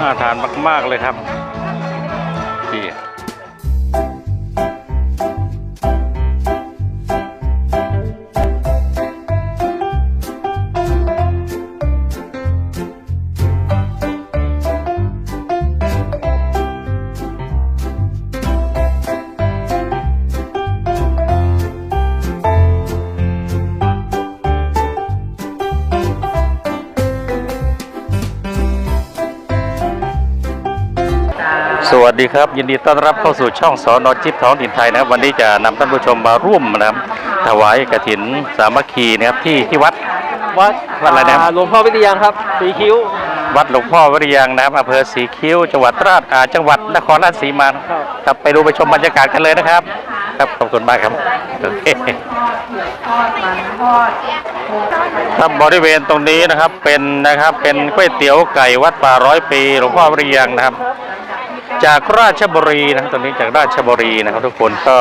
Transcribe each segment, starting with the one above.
น่าทานมาก ๆ เลยครับนี่ วัสดีครับ ยินดีต้อนรับเข้าสู่ช่องสอนอจิตท้องถิ่นไทยนะครับ วันนี้จะนำท่านผู้ชมมาร่วมนะครับถวายกฐินสามัคคีนะครับที่ที่วัดวัดวัดอะไรนะาหลวงพ่อวิทยาครับสีคิ้ว วัดหลวงพ่อวริยังนะครับอำเภอศรีคิ้ว จังหวัดราชอ่าจังหวัดนครราชสีมาครับไปดูไปชมบรรยากาศกันเลยนะครับ ครับขอบคุณมากครับโอเคครับบริเวณตรงนี้นะครับเป็นนะครับเป็นก๋วยเตี๋ยวไก่วัดป่าร้อยปี หลวงพ่อวริยังนะครับ จากราชบุรีนะครับตรงนี้จากราชบุรีนะครับ ทุกคนก็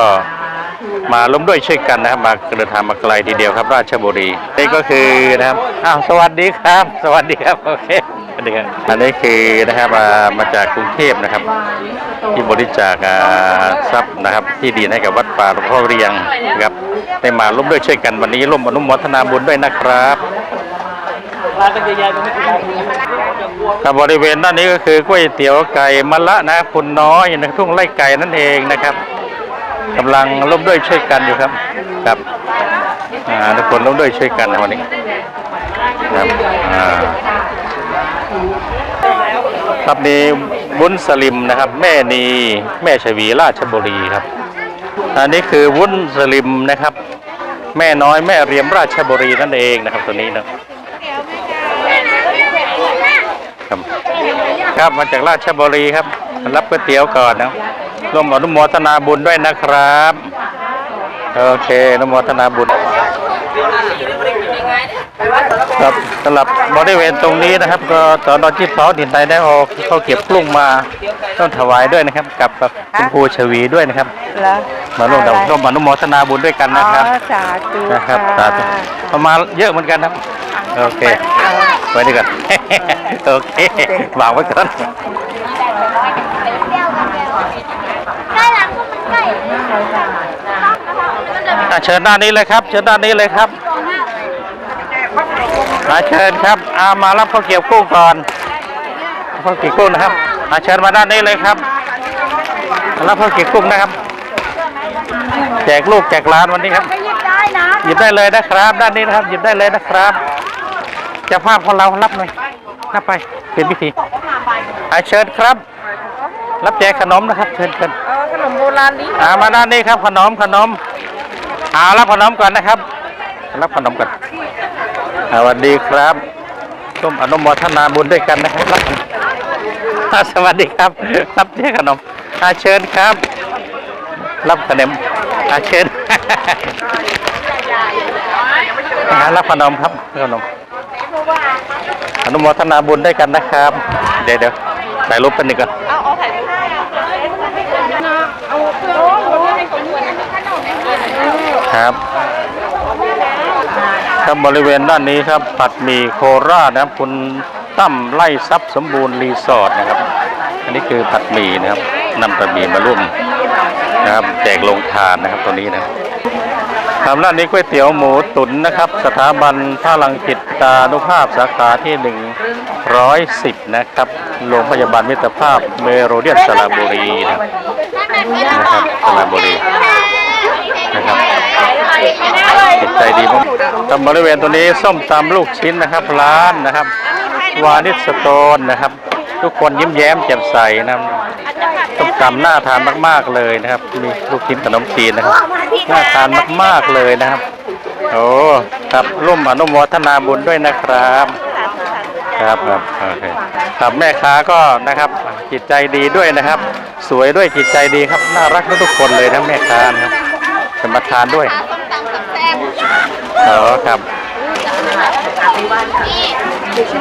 มาร่วมด้วยช่วยกันนะครับ มาเดินทางมาไกลทีเดียวครับ ราชบุรีนี่ก็คือนะครับอ้าวสวัสดีครับ สวัสดีครับโอเคสวัสดีครับอันนี้คือนะครับมามาจากกรุงเทพนะครับ ที่บริจาคทรัพย์นะครับ ที่ดินให้กับวัดป่าหลวงพ่อเรียงครับได้มาร่วมด้วยช่วยกันวันนี้ร่วมอนุโมทนาบุญด้วยนะครับร้านเป็นใหญ่ๆตรงนี้คือ ครับบริเวณด้านนี้ก็คือก๋วยเตี๋ยวไก่มะละนะคุณน้อยนทุ่งไร่ไก่นั่นเองนะครับกำลังร่วมด้วยช่วยกันอยู่ครับครับทุกคนร่วมด้วยช่วยกันนวันนี้ครับครับนี่วุ้นสลิมนะครับ แม่นีแม่ชวีราชบุรีครับ อันนี้คือวุ้นสลิมนะครับ แม่น้อยแม่เรียมราชบุรีนั่นเองนะครับตัวนี้นะ ครับครับมาจากราชบุรีครับ รับก๋วยเตี๋ยวก่อนนะร่วมอนุโมทนาบุญด้วยนะครับโอเคอนุโมทนาบุญครับสำหรับบริเวณตรงนี้นะครับ ก็ตอนนจิตเผาถิ่นไทยได้ออกเขาเก็บกลุ้งมาต้องถวายด้วยนะครับ กับกับคุณครูชวีด้วยนะครับแล้วมาร่วมร่วมอนุโมทนาบุญด้วยกันนะครับอ๋อสาธุนะครับสาธุค่ะประมาณเยอะเหมือนกันครับ โอเค ไว้ดีก่อนโอเควางไว้ก่อนใกล้ร้านพวกมันใกล้อะเชิญด้านนี้เลยครับ เชิญด้านนี้เลยครับมาเชิญครับอามารับข้าวเกรี๊ยวกุ้งก่อนข้าวเกรี๊ยวกุ้งนะครับมาเชิญมาด้านนี้เลยครับมารับข้าวเกรี๊ยวกุ้งนะครับ แจกลูกแจกหลานวันนี้ครับไปหยิบได้นะหยิบได้เลยนะครับ ด้านนี้นะครับ หยิบได้เลยนะครับ เจะภาพของเรารับหน่อยรับไปเป็นพิธีอะเชิญครับ รับแจกขนมนะครับ เชิญเชิญเออขนมโบราณนี้อ่ามาด้านนี้ครับขนมขนมเอารับขนมก่อนนะครับรับขนมก่อนอ่าสวัสดีครับร่วมอนุโมทนาบุญด้วยกันนะครับรับอ่าสวัสดีครับ รับแจกขนมอาเชิญครับ รับขนมอาเชิญอ่ารับขนมครับขนม อนุโมทนาบุญด้วยกันนะครับ เดี๋ยวเดี๋ยวถ่ายรูปเป็นหนึ่งก่อนเอาเอาถ่ายรูปครับครับบริเวณด้านนี้ครับผัดหมี่โคราชนะครับ คุณตั้มไล่ทรัพย์สมบูรณ์รีสอร์ทนะครับ อันนี้คือผัดหมี่นะครับนำผัดหมี่มาร่วมนะครับแจกลงทานนะครับตัวนี้นะ ครับทำร้านนี้ก๋วยเตี๋ยวหมูตุ๋นนะครับ สถาบันท่าลังจิตตานุภาพสาขาที่ 110 นะครับโรงพยาบาลมิตรภาพเมโรเดียนสระบุรีนะครับสระบุรีนะครับจิตใจดีมากทำบริเวณตัวนี้ส้มตำลูกชิ้นนะครับ ร้านนะครับ วานิสโตนนะครับ ทุกคนยิ้มแย้มแจ่มใสนะครับส้มตำน่าทานมาก ๆเลยนะครับ มีลูกชิ้นขนมจีนนะครับน่าทานมาก ๆเลยนะครับโอ้ครับร่วมอนุโมทนาบุญด้วยนะครับ ครับครับโอเคครับแม่ค้าก็นะครับจิตใจดีด้วยนะครับ สวยด้วยจิตใจดีครับน่ารักทุกคนเลยทั้งแม่ค้านะครับจะมาทานด้วยอ๋อครับ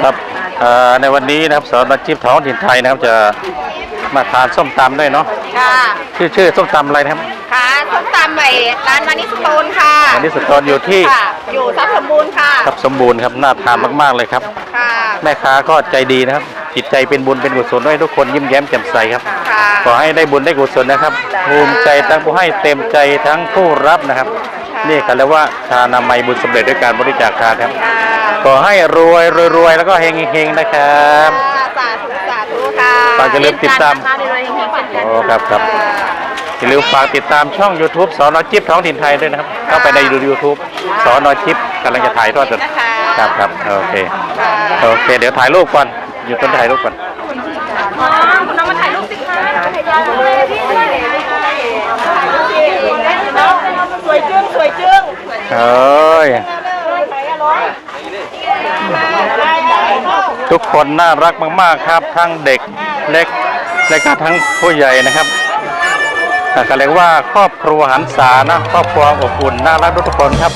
ครับ ในวันนี้นะครับสอนอาชีพท้องถิ่นไทยนะครับจะมาทานส้มตำด้วยเนาะค่ะชื่อชื่อส้มตำอะไรนะครับค่ะส้มตำใหม่ร้านมานิสโตนค่ะอันนี้สตอนอยู่ที่ค่ะอยู่ทรัพย์สมบูรณ์ค่ะครับสมบูรณ์ครับน่าทานมากๆเลยครับค่ะแม่ค้าก็ใจดีนะครับ จิตใจเป็นบุญเป็นกุศลด้วยทุกคนยิ้มแย้มแจ่มใสครับค่ะขอให้ได้บุญได้กุศลนะครับภูมิใจทั้งผู้ให้เต็มใจทั้งผู้รับนะครับ นี่เขาเรียกว่าทานามัยบุญสำเร็จด้วยการบริจาคทานครับค่ะ ขอให้รวยรวยรวยแล้วก็เฮงเฮงๆนะครับ สาธุสาธุค่ะฝากอย่าลืมติดตามเช่นกันนะคะในรอยเฮงๆเช่นกันโอ้ครับครับ อย่าลืมฝากติดตามช่อง YouTube สอนอจิ๊บท้องถิ่นไทยด้วยนะครับ เข้าไปใน YouTube สอนอจิ๊บกำลังจะถ่ายทอดสดนะคะครับครับโอเคค่ะโอเค เดี๋ยวถ่ายรูปก่อนอยู่ต้นถ่ายรูปก่อนอ๋อคุณน้องมาถ่ายรูปสิคะถ่ายรูปเลยพี่สวยจึ้งสวยจึ้งเอ้ย ทุกคนน่ารักมากๆครับ ทั้งเด็กเล็กและก็ทั้งผู้ใหญ่นะครับอ่าก็เรียกว่าครอบครัวหันษานะครอบครัวอบอุ่นน่ารักทุกคนครับ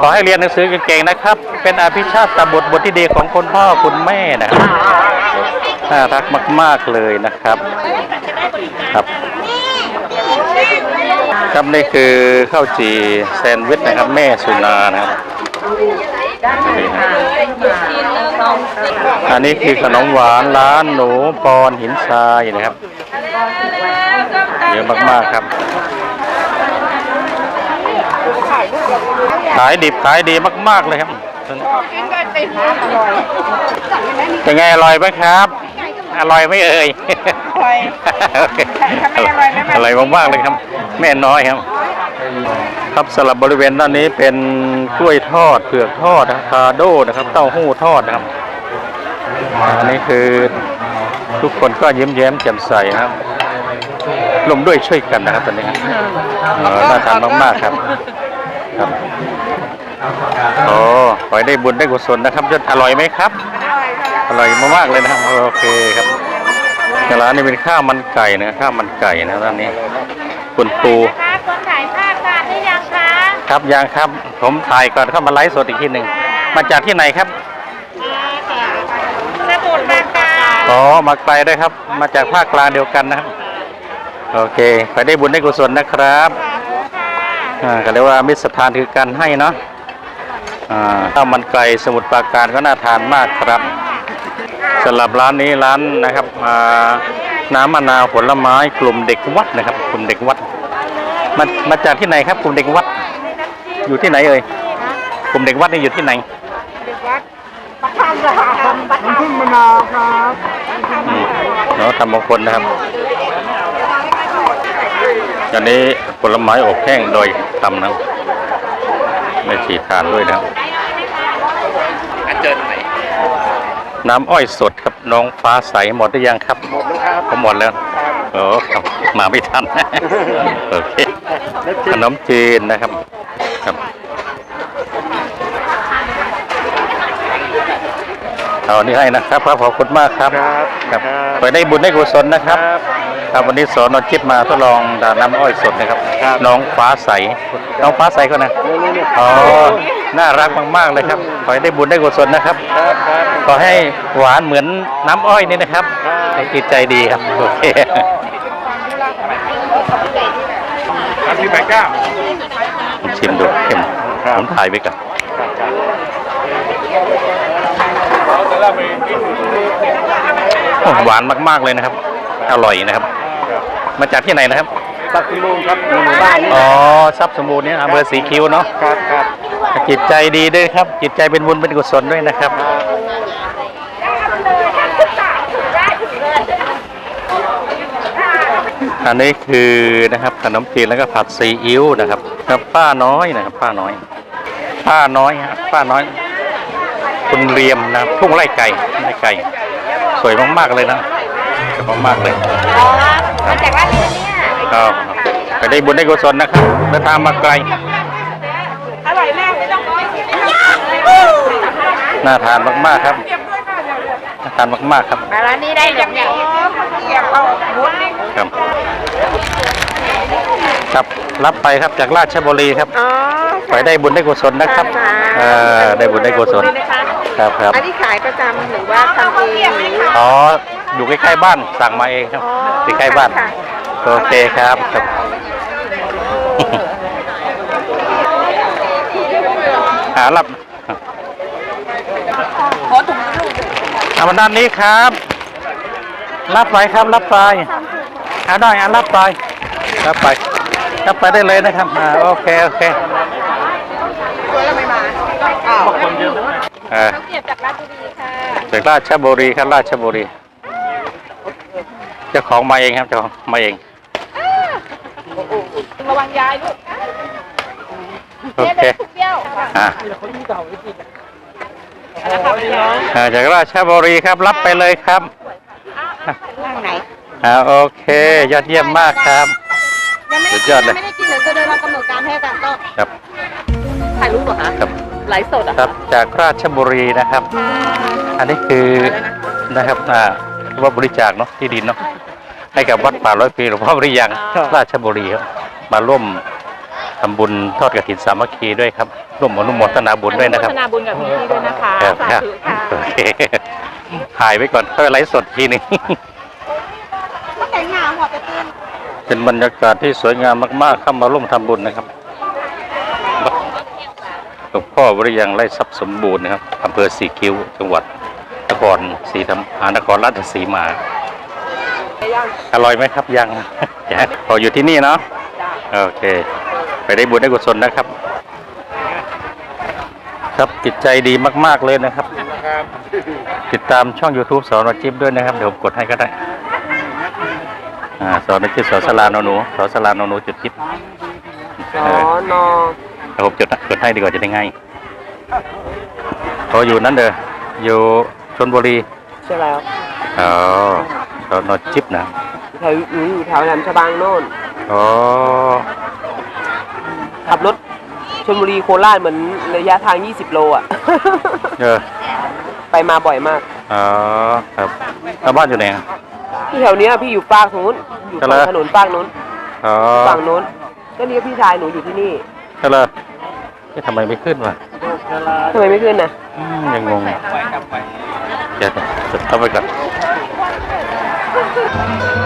ขอให้เรียนหนังสือเก่งๆนะครับ เป็นอภิชาติบุตรบทที่ดีของคุณพ่อคุณแม่นะครับน่ารักมาก ๆเลยนะครับ ครับครับนี่คือข้าวจีแซนด์วิชนะครับ แม่สุนานะครับ อันนี้คือขนมหวานร้านหนูปอนหินทรายนะครับเยอะมากๆครับ ขายดิบขายดีมากๆเลยครับเป็นไงอร่อยไหมครับ อร่อยไหมเอ่ยอร่อยโอเคถ้าไม่อร่อยไม่มาอร่อยมากๆเลยครับ แม่น้อยครับ ครับสำหรับบริเวณด้านนี้เป็น กล้วยทอดเผือกทอดอะคาโดนะครับ เต้าหู้ทอดนะครับอันนี้คือทุกคนก็ยิ้มแย้มแจ่มใสนะครับรวมด้วยช่วยกันนะครับตอนนี้ครับเออน่าทานมากๆครับ ครับโอ้ขอให้ได้บุญได้กุศลนะครับจะอร่อยไหมครับ อร่อยมากๆเลยนะครับโอเคครับร้านนี้เป็นข้าวมันไก่นะข้าวมันไก่นะร้านนี้คุณปูคะคนถ่ายภา ครับยังครับ ผมถ่ายก่อนเข้ามาไลฟ์สดอีกทีหนึ่งมาจากที่ไหนครับสมุดปราการอ๋อมาไกลด้วยครับ มาจากภาคกลางเดียวกันนะครับ โอเคขอให้ได้บุญได้กุศลนะครับอ่าก็เรียกว่ามิตรสถานคือการให้เนาะอ่าข้าวมันไก่สมุทรปราการก็น่าทานมากครับสำหรับร้านนี้ร้านนะครับอ่าน้ำมะนาวผลไม้กลุ่มเด็กวัดนะครับ กลุ่มเด็กวัดมามาจากที่ไหนครับกลุ่มเด็กวัด อยู่ที่ไหนเอ่ยกลุ่มเด็กวัดนี่อยู่ที่ไหนพึ่งมะนาวครับอืมเนาะทำมงคลนะครับอันนี้ผลไม้อบแห้งโดยทำนะครับไม่ฉีดทานด้วยนะครับน้ำอ้อยสดครับน้องฟ้าใสหมดหรือยังครับ หมดแล้วครับผมหมดแล้วโอ้ครับมาไม่ทันโอเคขนมจีนนะครับครับ เอาอันนี้ให้นะครับครับขอบคุณมากครับครับไปได้บุญได้กุศลนะครับ ครับวันนี้สอนอจิบมาทดลองดาน้ำอ้อยสดนะครับ น้องฟ้าใส น้องฟ้าใสก็นะอ๋อน่ารักมากๆเลยครับขอให้ได้บุญได้กุศลนะครับขอให้หวานเหมือนน้ำอ้อยนี่นะครับให้จิตใจดีครับโอเคพี่แบก้าผมชิมดูเข้มผมถ่ายไว้ก่อน โอ้หวานมากๆเลยนะครับ อร่อยนะครับ มาจากที่ไหนนะครับตักคุณลุงครับหมู่บ้านนี่อ๋อทรัพย์สมบูรณ์เนี่ยอำเภอสีคิ้วเนาะครับครับจิตใจดีด้วยครับ จิตใจเป็นบุญเป็นกุศลด้วยนะครับอันนี้คือนะครับขนมจีนแล้วก็ผัดซีอิ๊วนะครับครับ ป้าน้อยนะครับ ป้าน้อย ป้าน้อยฮะป้าน้อย คุณเรียมนะครับทุ่งไร่ไก่ไร่ไก่ สวยมากๆเลยนะสวยมากๆเลยอ๋อมาจากร้านนี้เนี่ยก็ไปได้บุญได้กุศลนะครับเดินทางมาไกลอร่อยมากไม่ต้องน่าทานมากๆครับน่าทานมากๆครับมาร้านนี้ได้เหลืองใหญ่เกี่ยวเอาหมุนนี่ครับครับรับไปครับจากราชบุรีครับอ๋อไปได้บุญได้กุศลนะครับเออได้บุญได้กุศลนี่นะ คะครับครับ อันนี้ขายประจำหรือว่าทำเองหรือ อ๋อ อยู่ใกล้ๆบ้านสั่งมาเองครับอ๋อใกล้ๆบ้าน ค่ะ โอเคครับครับ หารับขอถุงลูกเอามาด้านนี้ครับ รับไปครับ รับไปเอาได้อะรับไป รับไป รับไปได้เลยนะครับอ่าโอเค โอเค ตัวเราไม่มาอ้าว อ่าเกียบจากราชบุรีค่ะจากราชบุรีครับราชบุรี เจ้าของมาเองครับเจ้าของมาเอง ระวังยายลูกโอเคทุกเบี้ยวอ่าอ่าจากราชบุรีครับรับไปเลยครับนั่งไหนอ่าโอเค ยอดเยี่ยมมากครับ ยังไม่สุได้ดยอดเลย ไม่ได้กินเดี๋ยวจะเดินมากำหนดการให้กันก็ครับ ถ่ายรูปเหรอคะครับ ไลฟ์สดอะครับจากราชบุรีนะครับ อันนี้คือนะครับอ่าว่าบริจาคเนาะที่ดินเนาะให้กับวัดป่าร้อยปีหลวงพ่อบริยังราชบุรีครับมาร่วมทำบุญทอดกฐินสามัคคีด้วยครับร่วมอนุโมทนาบุญด้วยนะครับอโมทนาบุญกับพี่พี่ด้วยนะคะครับสาครับธุค่ะโอเคถ่ายไว้ก่อนค่อยไลฟ์สดทีหนึง แต่งงานหัวจะตื่นเป็นบรรยากาศที่สวยงามมากๆเข้ามาร่วมทำบุญนะครับ หลวงพ่อวริยังไร่ทรัพย์สมบูรณ์นะครับอำเภอสีคิ้วจังหวัดนครศรีธรรมอ่านครราชสีมา อร่อยไหมครับยังยังพออยู่ที่นี่เนาะโอเค ไปได้บุญได้กุศลนะครับ ครับจิตใจดีมาก ๆ เลยนะครับ ติดตามช่อง YouTube สอนอจิ๊บด้วยนะครับ เดี๋ยวผมกดให้ก็ได้อ่าสอนอจิ๊บสอนสลานอหนูสอนสลานอหนูจุดจิ๊บสเอออนอเดี๋ยว ผมจดจดให้ดีกว่าจะได้ง่ายพออยู่นั่นเด้ออยู่ชนบุรีใช่แล้วอ๋อสอนอจิ๊บนะแถวหนูอยู่แถวแหลมฉบังโน่นอ๋อขับรถชลบุรีโคราชเหมือนระยะทาง 20 โลอะ เออ ไปมาบ่อยมาก อ๋อ ครับแล้วบ้านอยู่ไหนอะที่แถวเนี้ยพี่อยู่ปากนู้น อยู่ก็ฝั่แล้วงถนนปากนู้น อ๋อฝั่งนู้น ก็นี่ก็พี่ชายหนูอยู่ที่นี่ ก็เลยนี่ทำไมไม่ขึ้นวะทำไมไม่ขึ้นน่ะอืมยังงงเดี๋ยวจดเข้าไปก่อน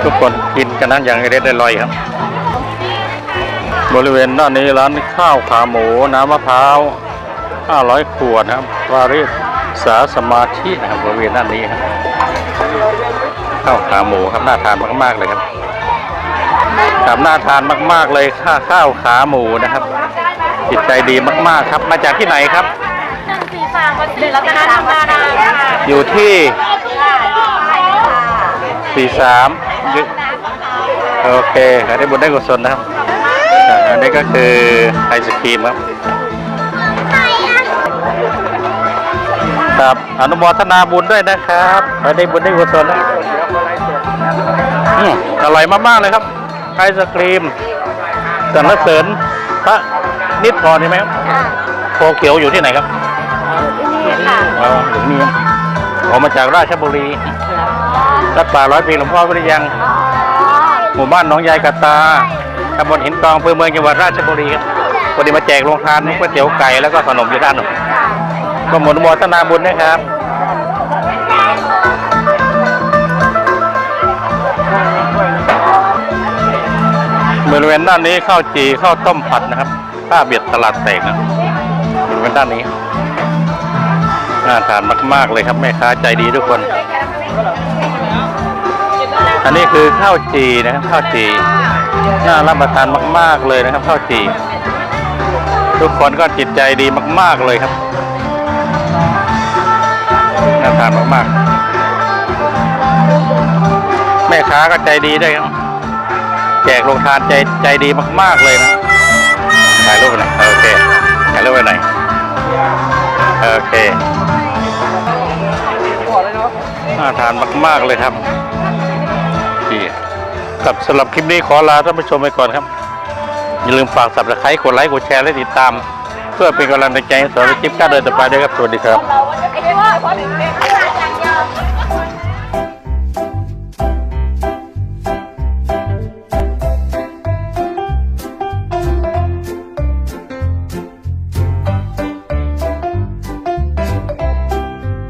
ทุกคนกินกันนั้นอย่างเด็ดได้ลอยครับ บริเวณด้านนี้ร้านข้าวขาหมูน้ำมะพร้าว 500 ขวดนะครับวาริสาสมาธินะครับบริเวณด้านนี้ครับข้าวขาหมูครับน่าทานมากๆเลยครับครับน่าทานมาก ๆเลยข้าข้าวขาหมูนะครับ จิตใจดีมาก ๆ ครับ มาจากที่ไหนครับ สี่สามวันเดือนรัตนธรรมนาค่ะอยู่ที่สี่สามโอเคขายได้บุญได้กุศลนะครับอ่าอันนี้ก็คือไอศครีมครับ ครับอนุโมทนาบุญด้วยนะครับขายได้บุญได้กุศลนะอืมอร่อยมากๆเลยครับไอศครีมสรรเสริญพระ นิดพรใช่ไหมครับโคเขียวอยู่ที่ไหนครับนี่ค่ะอ๋อถึงนี่ออกมาจากราชบุรีรัดป่าร้อยปีหลวงพ่อวิริยังหมู่บ้านหนองยายกะตาตำบลหินกองอำเภอเมืองจังหวัดราชบุรีครับวันนี้มาแจกโรงทานก๋วยเตี๋ยวไก่แล้วก็ขนมอยู่ด้านหนึ่งก็หมดโมทนาบุญนะครับ บริเวณด้านนี้ข้าวจีข้าวต้มผัดนะครับ ข้าเบียดตลาดแตกนะบริเวณด้านนี้ น่าทานมากๆเลยครับ แม่ค้าใจดีทุกคน อันนี้คือข้าวจีนะครับข้าวจีน่ารับประทานมาก ๆเลยนะครับ ข้าวจี ทุกคนก็จิตใจดีมาก ๆเลยครับ น่าทานมากๆ แม่ค้าก็ใจดีด้วยครับแจกโรงทานใจใจดีมาก ๆเลยนะ ถ่ายรูปหน่อยโอเคถ่ายรูปหน่อยโอเคน่าทานมาก ๆ เลยครับที่กับสำหรับคลิปนี้ขอลาท่านผู้ชมไปก่อนครับ อย่าลืมฝากสับสไคร้กดไลค์กดแชร์และติดตาม เพื่อเป็นกำลังใจให้สำหรับคลิปก้าเดินต่อไปด้วยครับ สวัสดีครับ